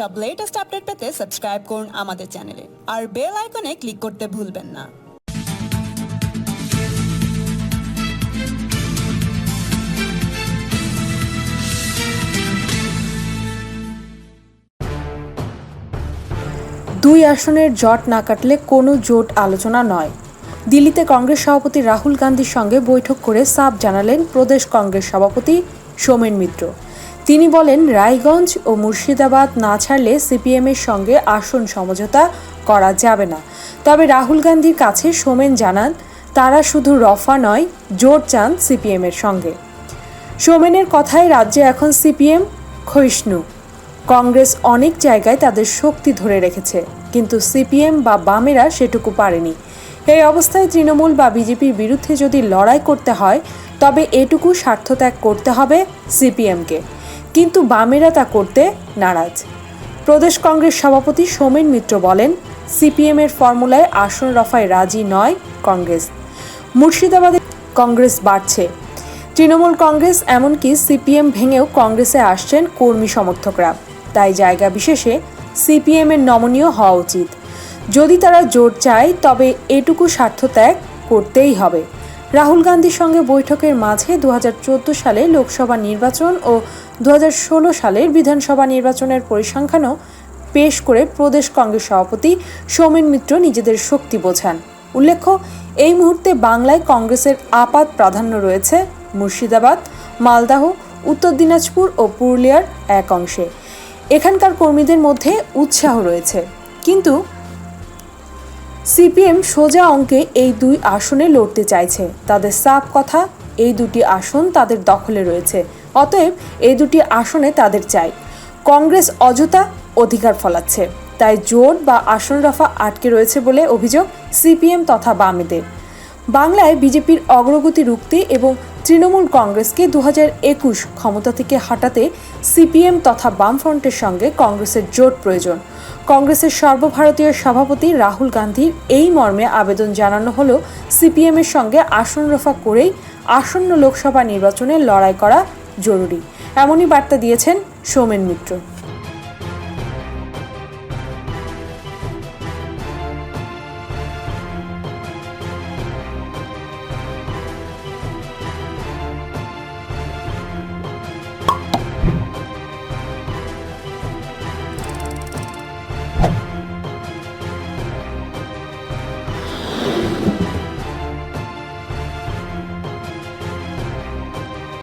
সব latest update পেতে subscribe করুন আমাদের চ্যানেলে আর বেল আইকনে ক্লিক করতে ভুলবেন না। দুই আসনের জট না কাটলে কোনো জোট আলোচনা নয়। দিল্লিতে কংগ্রেস সভাপতি রাহুল গান্ধীর সঙ্গে বৈঠক করে সাফ জানালেন প্রদেশ কংগ্রেস সভাপতি সোমেন মিত্র। তিনি বলেন, রায়গঞ্জ ও মুর্শিদাবাদ না ছাড়লে সিপিএমের সঙ্গে আসন সমঝোতা করা যাবে না। তবে রাহুল গান্ধীর কাছে সোমেন জানান, তারা শুধু রফা নয় জোর চান সিপিএমের সঙ্গে। সোমেনের কথায় রাজ্যে এখন সিপিএম ক্ষয়িষ্ণু। কংগ্রেস অনেক জায়গায় তাদের শক্তি ধরে রেখেছে, কিন্তু সিপিএম বা বামেরা সেটুকু পারেনি। এই অবস্থায় তৃণমূল বা বিজেপির বিরুদ্ধে যদি লড়াই করতে হয়, তবে এটুকু স্বার্থত্যাগ করতে হবে সিপিএমকে। কিন্তু বামেরা তা করতে নারাজ। প্রদেশ কংগ্রেস সভাপতি সোমেন মিত্র বলেন সিপিএমের ফর্মুলায় আসন রফায় রাজি নয় কংগ্রেস। মুর্শিদাবাদে কংগ্রেস বাড়ছে। তৃণমূল কংগ্রেস এমনকি সিপিএম ভেঙেও কংগ্রেসে আসছেন কর্মী সমর্থকরা। তাই জায়গা বিশেষে সিপিএমের নমনীয় হওয়া উচিত। যদি তারা জোর চায়, তবে এটুকু স্বার্থ ত্যাগ করতেই হবে। রাহুল গান্ধীর সঙ্গে বৈঠকের মাঝে দু হাজার চোদ্দ সালে লোকসভা নির্বাচন ও দু হাজার ষোলো সালের বিধানসভা নির্বাচনের পরিসংখ্যানও পেশ করে প্রদেশ কংগ্রেস সভাপতি সৌমেন মিত্র নিজেদের শক্তি বোঝান। উল্লেখ্য, এই মুহূর্তে বাংলায় কংগ্রেসের আপাত প্রাধান্য রয়েছে মুর্শিদাবাদ, মালদাহ, উত্তর দিনাজপুর ও পুরুলিয়ার এক অংশে। এখানকার কর্মীদের মধ্যে উৎসাহ রয়েছে। কিন্তু সিপিএম সোজা অঙ্কে এই দুই আসনে লড়তে চাইছে। তাদের সাফ কথা, এই দুটি আসন তাদের দখলে রয়েছে। অতএব এই দুটি আসনে তাদের চাই। কংগ্রেস অযথা অধিকার ফলাচ্ছে। তাই জোট বা আসন রফা আটকে রয়েছে বলে অভিযোগ সিপিএম তথা বামেদের। বাংলায় বিজেপির অগ্রগতি রুখতে এবং তৃণমূল কংগ্রেসকে দু একুশ ক্ষমতা থেকে হাঁটাতে সিপিএম তথা বামফ্রন্টের সঙ্গে কংগ্রেসের জোট প্রয়োজন। কংগ্রেসের সর্বভারতীয় সভাপতি রাহুল গান্ধীর এই মর্মে আবেদন জানানো হলো সিপিএমের সঙ্গে আসন রফা করেই আসন্ন লোকসভা নির্বাচনে লড়াই করা জরুরি। এমনই বার্তা দিয়েছেন সৌমেন মিত্র।